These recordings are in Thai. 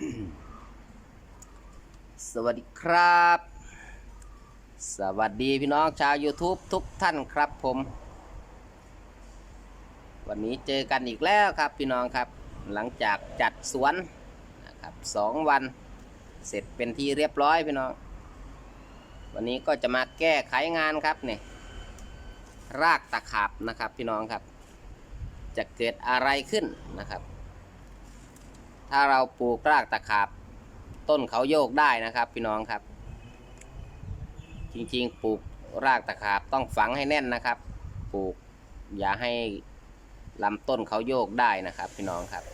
สวัสดีครับ สวัสดีพี่น้องชาว YouTube ทุกท่านครับผม วันนี้เจอกันอีกแล้วครับพี่น้องครับ หลังจากจัดสวนนะครับสองวันเสร็จเป็นที่เรียบร้อยพี่น้อง วันนี้ก็จะมาแก้ไขงานครับเนี่ยรากตะขาบนะครับพี่น้องครับ จะเกิดอะไรขึ้นนะครับ ถ้าเราปลูกรากตะขาบ ต้นเขาโยกได้นะครับ พี่น้องครับ จริงๆ ปลูกรากตะขาบต้องฝังให้แน่นนะครับ ปลูกอย่าให้ลำต้นเขาโยกได้นะครับ พี่น้องครับ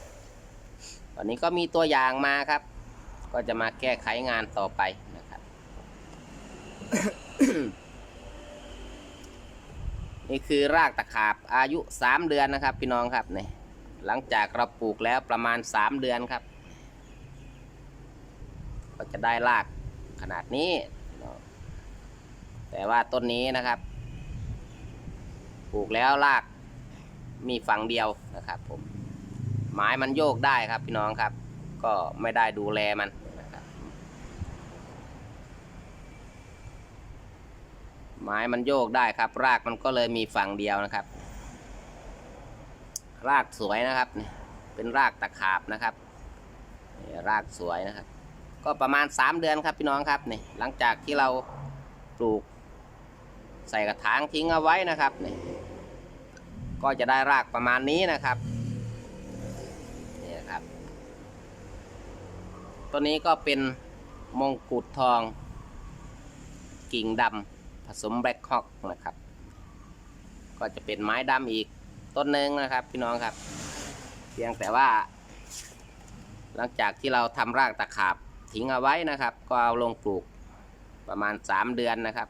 วันนี้ก็มีตัวอย่างมาครับ ก็จะมาแก้ไขงานต่อไปนะครับ นี่คือรากตะขาบอายุ 3 เดือนนะครับ พี่น้องครับเนี่ย หลังจากเราปลูกแล้วประมาณ 3 เดือนครับ ก็จะได้รากขนาดนี้ แต่ว่าต้นนี้นะครับ ปลูกแล้วรากมีฝั่งเดียวนะครับผมไม้มันโยกได้ครับพี่น้องครับ ก็ไม่ได้ดูแลมันนะครับไม้มันโยกได้ครับ รากมันก็เลยมีฝั่งเดียวนะครับ รากสวยนะครับนี่เป็นรากตะขาบนะครับรากสวยนะครับ ก็ประมาณ 3 เดือนครับพี่น้องครับนี่หลังจากที่เราปลูกใส่กระถางทิ้งเอาไว้นะครับนี่ก็จะได้รากประมาณนี้นะครับนี่ครับตัวนี้ก็เป็นมงกุฎทอง กิ่งดำผสมแบล็คฮอกนะครับ ก็จะเป็นไม้ดำอีก ต้นหนึ่งนะครับ พี่น้องครับ เพียงแต่ว่า หลังจากที่เราทำรากตะขาบทิ้งเอาไว้นะครับ ก็เอาลงปลูกประมาณ3เดือนนะครับ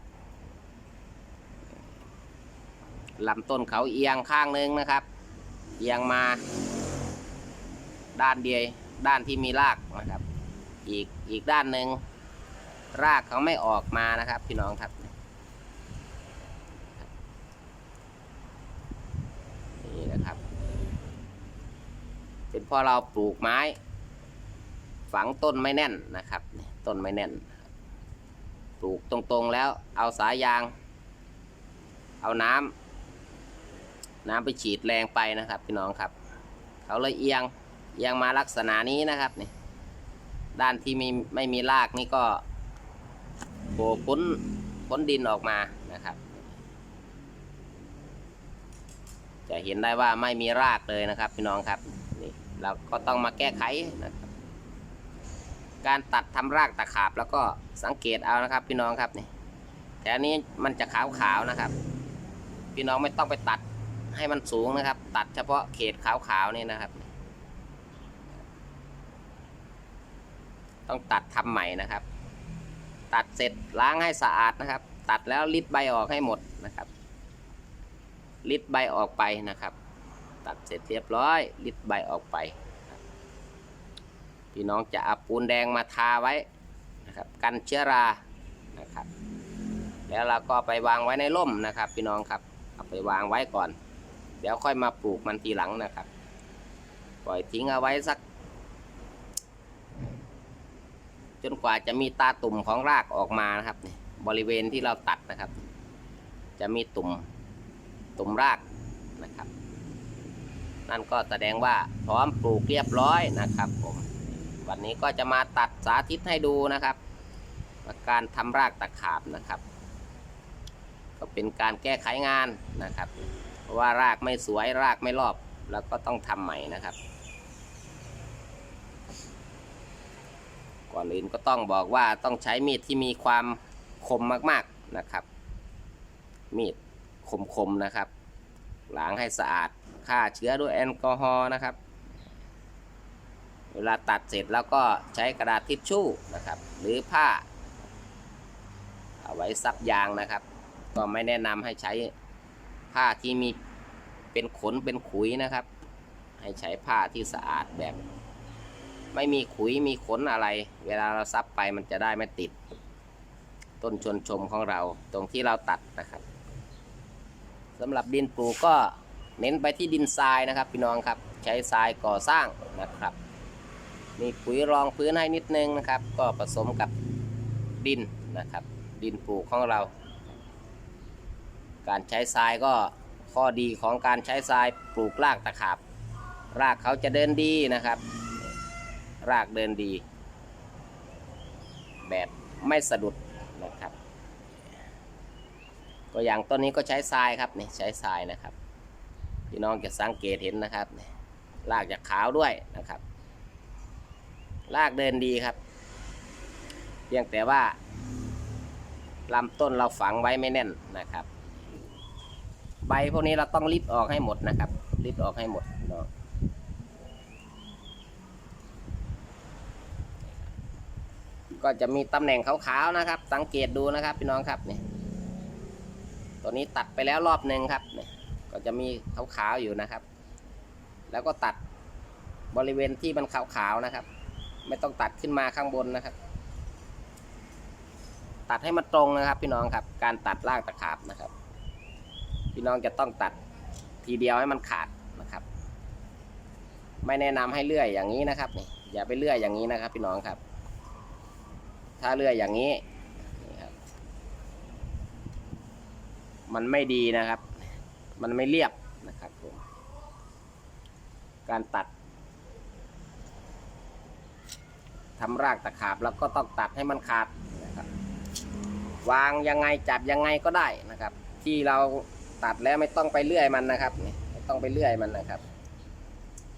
ลำต้นเขาเอียงข้างหนึงนะครับ เอียงมา ด้านเดียวด้านที่มีรากนะครับ อีกอีกด้านหนึ่งรากเขาไม่ออกมานะครับ พี่น้องครับนี่นะครับ เป็นเพราะเราปลูกไม้ ฝังต้นไม่แน่นนะครับ ต้นไม่แน่น ปลูกตรงๆแล้วเอาสายยาง เอาน้ำน้ำไปฉีดแรงไปนะครับ พี่น้องครับ เขาเลยเอียงเอียงมาลักษณะนี้นะครับนี่ด้านที่ไมีไม่มีรากนี่ก็โผล่พ้นพ้นดินออกมานะครับ จะเห็นได้ว่าไม่มีรากเลยนะครับพี่น้องครับ เราก็ต้องมาแก้ไขนะครับการตัดทำรากตะขาบแล้วก็สังเกตเอานะครับ พี่น้องครับนี่แถวนี้มันจะขาวๆนะครับ พี่น้องไม่ต้องไปตัดให้มันสูงนะครับ ตัดเฉพาะเขตขาวๆนี่นะครับ ต้องตัดทำใหม่นะครับ ตัดเสร็จล้างให้สะอาดนะครับ ตัดแล้วลิดใบออกให้หมดนะครับลิดใบออกไปนะครับ ตัดเสร็จเรียบร้อยลิดใบออกไปพี่น้องจะเอาปูนแดงมาทาไว้นะครับกันเชื้อรานะครับ แล้วเราก็ไปวางไว้ในร่มนะครับพี่น้องครับเอาไปวางไว้ก่อน เดี๋ยวค่อยมาปลูกมันทีหลังนะครับ ปล่อยทิ้งเอาไว้สัก จนกว่าจะมีตาตุ่มของรากออกมานะครับนี่บริเวณที่เราตัดนะครับ จะมีตุ่มตุ่มรากนะครับ นั่นก็แสดงว่าพร้อมปลูกเรียบร้อยนะครับผมวันนี้ก็จะมาตัดสาธิตให้ดูนะครับการทำรากตะขาบนะครับ ก็เป็นการแก้ไขงานนะครับเพราะว่ารากไม่สวยรากไม่รอบ แล้วก็ต้องทำใหม่นะครับ ก่อนอื่นก็ต้องบอกว่าต้องใช้มีดที่มีความคมมากๆนะครับ มีดคมๆนะครับ ล้างให้สะอาด ฆ่าเชื้อด้วยแอลกอฮอล์นะครับ เวลาตัดเสร็จแล้วก็ใช้กระดาษทิชชู่นะครับ หรือผ้า เอาไว้ซับยางนะครับ ก็ไม่แนะนำให้ใช้ผ้าที่มีเป็นขนเป็นขุยนะครับ ให้ใช้ผ้าที่สะอาดแบบ ไม่มีขุยมีขนอะไร เวลาเราซับไปมันจะได้ไม่ติด ต้นชนชมของเราตรงที่เราตัดนะครับสำหรับดินปลูกก็ เน้นไปที่ดินทรายนะครับพี่น้องครับใช้ทรายก่อสร้างนะครับ มีปุ๋ยรองพื้นให้นิดนึงนะครับ ก็ผสมกับดินนะครับ ดินปลูกของเรา การใช้ทรายก็ข้อดีของการใช้ทรายปลูกรากตะขาบ รากเขาจะเดินดีนะครับ รากเดินดี แบบไม่สะดุดนะครับ ก็อย่างต้นนี้ก็ใช้ทรายครับนี่ใช้ทรายนะครับ พี่น้องจะสังเกตเห็นนะครับนี่รากจะขาวด้วยนะครับรากเดินดีครับ เพียงแต่ว่าลำต้นเราฝังไว้ไม่แน่นนะครับ ใบพวกนี้เราต้องริดออกให้หมดนะครับริดออกให้หมดเนาะก็จะมีตำแหน่งขาวๆนะครับ สังเกตดูนะครับ พี่น้องครับนี่ตัวนี้ตัดไปแล้วรอบหนึ่งครับนี่ ก็จะมีขาวๆอยู่นะครับ แล้วก็ตัดบริเวณที่มันขาวๆนะครับ ไม่ต้องตัดขึ้นมาข้างบนนะครับ ตัดให้มันตรงนะครับ พี่น้องครับ การตัดรากตะขาบนะครับ พี่น้องจะต้องตัดทีเดียวให้มันขาดนะครับ ไม่แนะนำให้เลื่อยอย่างนี้นะครับนี่อย่าไปเลื่อยอย่างนี้นะครับ พี่น้องครับ ถ้าเลื่อยอย่างนี้มันไม่ดีนะครับ มันไม่เรียบนะครับผม การตัดทำรากตะขาบแล้วก็ต้องตัดให้มันขาดนะครับวางยังไงจับยังไงก็ได้นะครับ ที่เราตัดแล้วไม่ต้องไปเลื่อยมันนะครับนี่ไม่ต้องไปเลื่อยมันนะครับ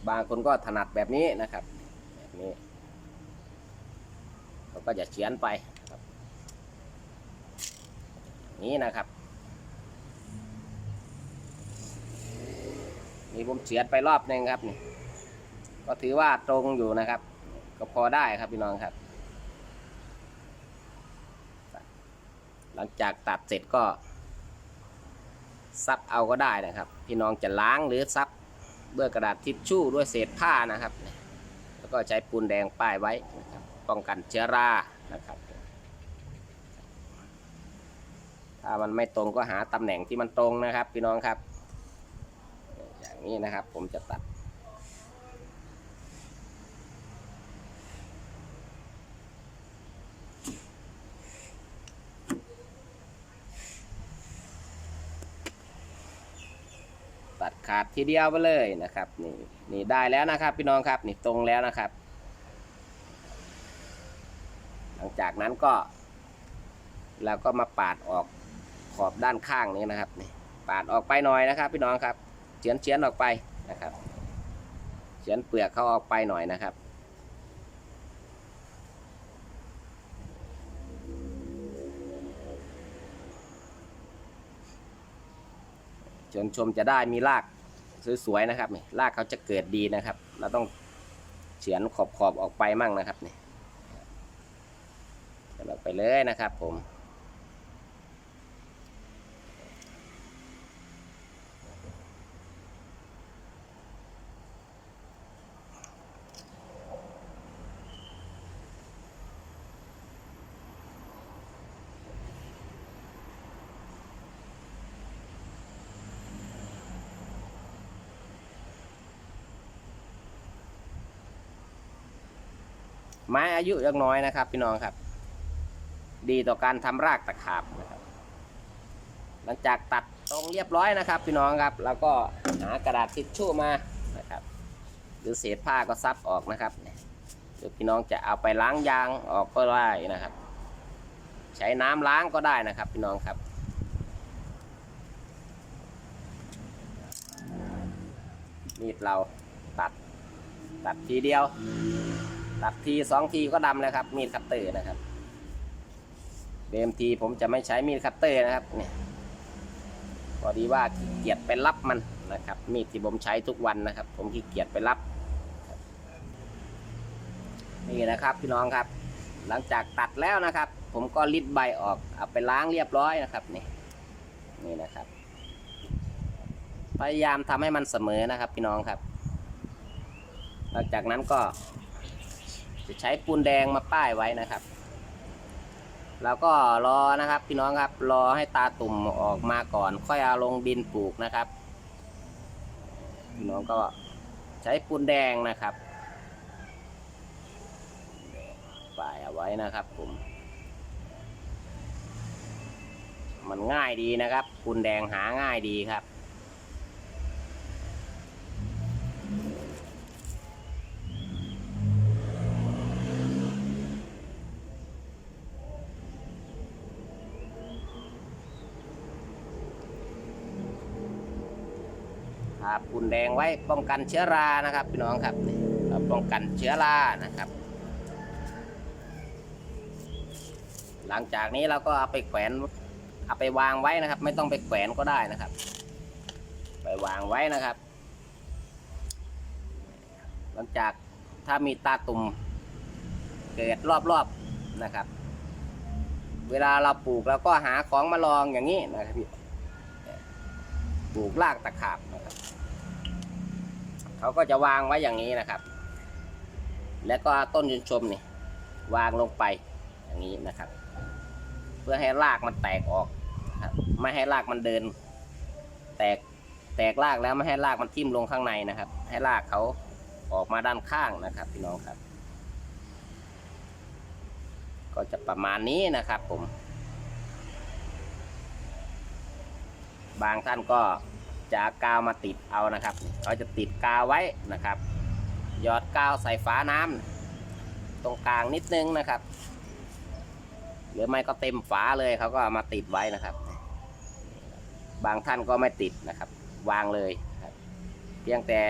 บางคนก็ถนัดแบบนี้นะครับแบบนี้เราก็จะเฉียนไปนะครับอย่างนี้นะครับ นี่ผมเฉียนไปรอบหนึ่งครับนี่ก็ถือว่าตรงอยู่นะครับ ก็พอได้ครับพี่น้องครับ หลังจากตัดเสร็จก็ ซับเอาก็ได้นะครับ พี่น้องจะล้างหรือซับด้วยกระดาษทิชชู่ด้วยเศษผ้านะครับ แล้วก็ใช้ปูนแดงป้ายไว้นะครับป้องกันเชื้อรานะครับ ถ้ามันไม่ตรงก็หาตำแหน่งที่มันตรงนะครับ พี่น้องครับ นี้นะครับ ผมจะตัด ตัดขาดทีเดียวไปเลยนะครับ นี่นี่ได้แล้วนะครับ พี่น้องครับนี่ตรงแล้วนะครับ หลังจากนั้นก็เราก็มาปาดออกขอบด้านข้างนี้นะครับนี่ปาดออกไปหน่อยนะครับ พี่น้องครับ เฉียนเฉียนออกไปนะครับ เฉียนเปลือกเขาออกไปหน่อยนะครับ ชนชมจะได้มีรากสวยๆนะครับนี่รากเขาจะเกิดดีนะครับ เราต้องเฉือนขอบๆออกไปมั่งนะครับนี่เฉือนออกไปเลยนะครับผม ไม้อายุยังน้อยนะครับ พี่น้องครับ ดีต่อการทำรากตะขาบนะครับ หลังจากตัดตรงเรียบร้อยนะครับ พี่น้องครับ แล้วก็หากระดาษทิชชู่มานะครับ หรือเศษผ้าก็ซับออกนะครับหรือพี่น้องจะเอาไปล้างยางออกก็ได้นะครับ ใช้น้ำล้างก็ได้นะครับ พี่น้องครับมีดเราตัดตัดทีเดียว ตัดทีสองทีก็ดำแล้วครับ มีดคัตเตอร์นะครับเดิมทีผมจะไม่ใช้มีดคัตเตอร์นะครับเนี่ยพอดีว่าขี้เกียจไปรับมันนะครับ มีดที่ผมใช้ทุกวันนะครับ ผมขี้เกียจไปรับ นี่นะครับพี่น้องครับ หลังจากตัดแล้วนะครับ ผมก็ริดใบออกเอาไปล้างเรียบร้อยนะครับนี่นี่นะครับ พยายามทำให้มันเสมอนะครับ พี่น้องครับ หลังจากนั้นก็ จะใช้ปูนแดงมาป้ายไว้นะครับ แล้วก็รอนะครับ พี่น้องครับรอให้ตาตุ่มออกมาก่อน ค่อยเอาลงดินปลูกนะครับพี่น้องก็ใช้ปูนแดงนะครับป้ายเอาไว้นะครับผมมันง่ายดีนะครับปูนแดงหาง่ายดีครับ ทาปูนแดงไว้ป้องกันเชื้อรานะครับพี่น้องครับเราป้องกันเชื้อรานะครับ หลังจากนี้เราก็เอาไปแขวนเอาไปวางไว้นะครับ ไม่ต้องไปแขวนก็ได้นะครับ ไปวางไว้นะครับ หลังจากถ้ามีตาตุ่มเกิดรอบๆนะครับ เวลาเราปลูกเราก็หาของมาลองอย่างนี้นะครับพี่ปลูกรากตะขาบนะครับ เขาก็จะวางไว้อย่างนี้นะครับ แล้วก็ต้นยืนชมนี่วางลงไปอย่างนี้นะครับ เพื่อให้รากมันแตกออกครับไม่ให้รากมันเดิน แตกแตกรากแล้วไม่ให้รากมันทิ่มลงข้างในนะครับ ให้รากเขาออกมาด้านข้างนะครับ พี่น้องครับ ก็จะประมาณนี้นะครับผม บางท่านก็ จะกาวมาติดเอานะครับเขาจะติดกาวไว้นะครับหยอดกาวใส่ฝาน้ำตรงกลางนิดนึงนะครับหรือไม่ก็เต็มฝาเลยเขาก็ามาติดไว้นะครับ บางท่านก็ไม่ติดนะครับ วางเลยครับ เพียงแต่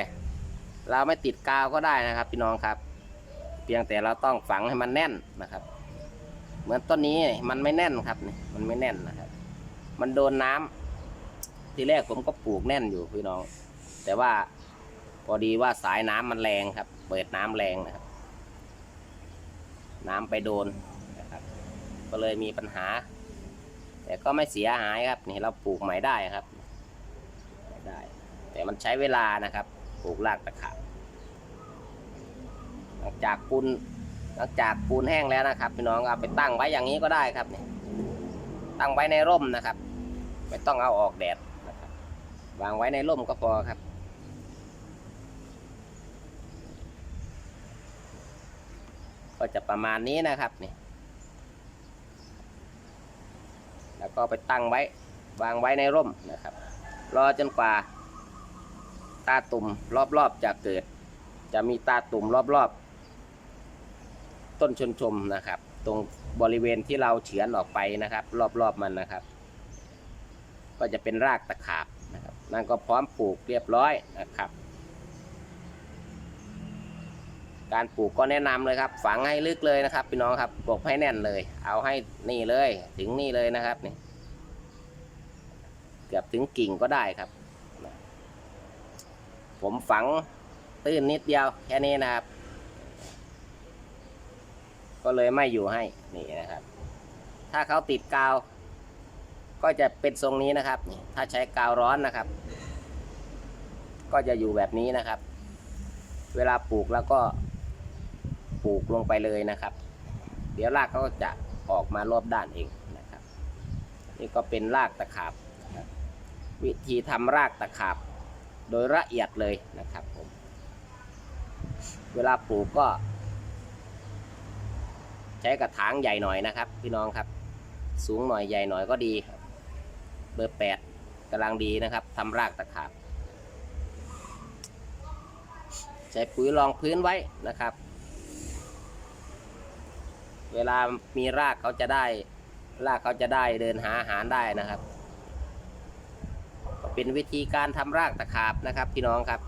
เราไม่ติดกาวก็ได้นะครับ พี่น้องครับ เพียงแต่เราต้องฝังให้มันแน่นนะครับ เหมือนต้นนี้มันไม่แน่นครับมันไม่แน่นนะครับ มันโดนน้ำ ทีแรกผมก็ปลูกแน่นอยู่พี่น้อง แต่ว่าพอดีว่าสายน้ำมันแรงครับ เปิดน้ำแรงนะครับ น้ำไปโดนนะครับ ก็เลยมีปัญหา แต่ก็ไม่เสียหายครับนี่เราปลูกใหม่ได้ครับได้ แต่มันใช้เวลานะครับ ปลูกรากตะขาบหลังจากปูนหลังจากปูนแห้งแล้วนะครับ พี่น้องเอาไปตั้งไว้อย่างนี้ก็ได้ครับนี่ตั้งไว้ในร่มนะครับ ไม่ต้องเอาออกแดด วางไว้ในร่มก็พอครับ ก็จะประมาณนี้นะครับนี่แล้วก็ไปตั้งไว้ วางไว้ในร่มนะครับ รอจนกว่า ตาตุ่มรอบๆจะเกิด จะมีตาตุ่มรอบๆ ต้นชนชมนะครับ ตรงบริเวณที่เราเฉือนออกไปนะครับ รอบๆมันนะครับ ก็จะเป็นรากตะขาบ นั่นก็พร้อมปลูกเรียบร้อยนะครับ การปลูกก็แนะนำเลยครับ ฝังให้ลึกเลยนะครับพี่น้องครับปลูกให้แน่นเลย เอาให้นี่เลย ถึงนี่เลยนะครับนี่เกือบถึงกิ่งก็ได้ครับ ผมฝังตื้นนิดเดียวแค่นี้นะครับ ก็เลยไม่อยู่ให้นี่นะครับ ถ้าเขาติดกาว ก็จะเป็นทรงนี้นะครับถ้าใช้กาวร้อนนะครับ ก็จะอยู่แบบนี้นะครับ เวลาปลูกแล้วก็ปลูกลงไปเลยนะครับ เดี๋ยวรากก็จะออกมารอบด้านเองนะครับ นี่ก็เป็นรากตะขาบ วิธีทำรากตะขาบ โดยละเอียดเลยนะครับผมเวลาปลูกก็ ใช้กระถางใหญ่หน่อยนะครับ พี่น้องครับ สูงหน่อยใหญ่หน่อยก็ดีครับ บอร์แปดกำลังดีนะครับทำรากตะขาบ ใช้ปุ๋ยรองพื้นไว้นะครับ เวลามีรากเขาจะได้ รากเขาจะได้เดินหาอาหารได้นะครับก็เป็นวิธีการทำรากตะขาบนะครับ พี่น้องครับ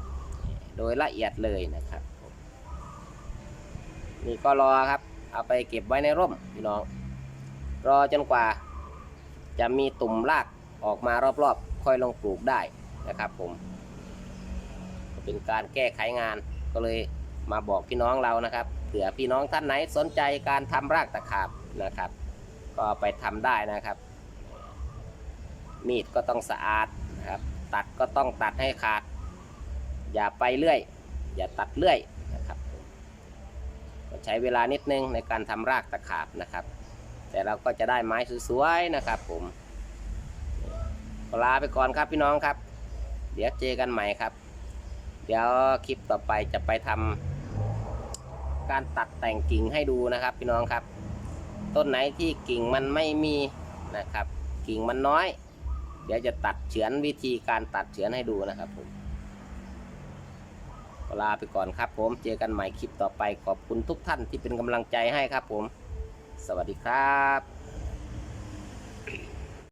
โดยละเอียดเลยนะครับ นี่ก็รอครับ เอาไปเก็บไว้ในร่มพี่น้อง รอจนกว่า จะมีตุ่มราก ออกมารอบๆ ค่อยลงปลูกได้นะครับผม เป็นการแก้ไขงานก็เลยมาบอกพี่น้องเรานะครับเผื่อพี่น้องท่านไหนสนใจการทำรากตะขาบนะครับ ก็ไปทำได้นะครับ มีดก็ต้องสะอาดนะครับตัดก็ต้องตัดให้ขาด อย่าไปเรื่อย อย่าตัดเรื่อยนะครับใช้เวลานิดนึงในการทำรากตะขาบนะครับ แต่เราก็จะได้ไม้สวยๆนะครับผม ลาไปก่อนครับพี่น้องครับ เดี๋ยวเจอกันใหม่ครับ เดี๋ยวคลิปต่อไปจะไปทำการตัดแต่งกิ่งให้ดูนะครับ พี่น้องครับ ต้นไหนที่กิ่งมันไม่มีนะครับ กิ่งมันน้อย เดี๋ยวจะตัดเฉือนวิธีการตัดเฉือนให้ดูนะครับผมลาไปก่อนครับผม เจอกันใหม่คลิปต่อไปขอบคุณทุกท่านที่เป็นกำลังใจให้ครับผม สวัสดีครับ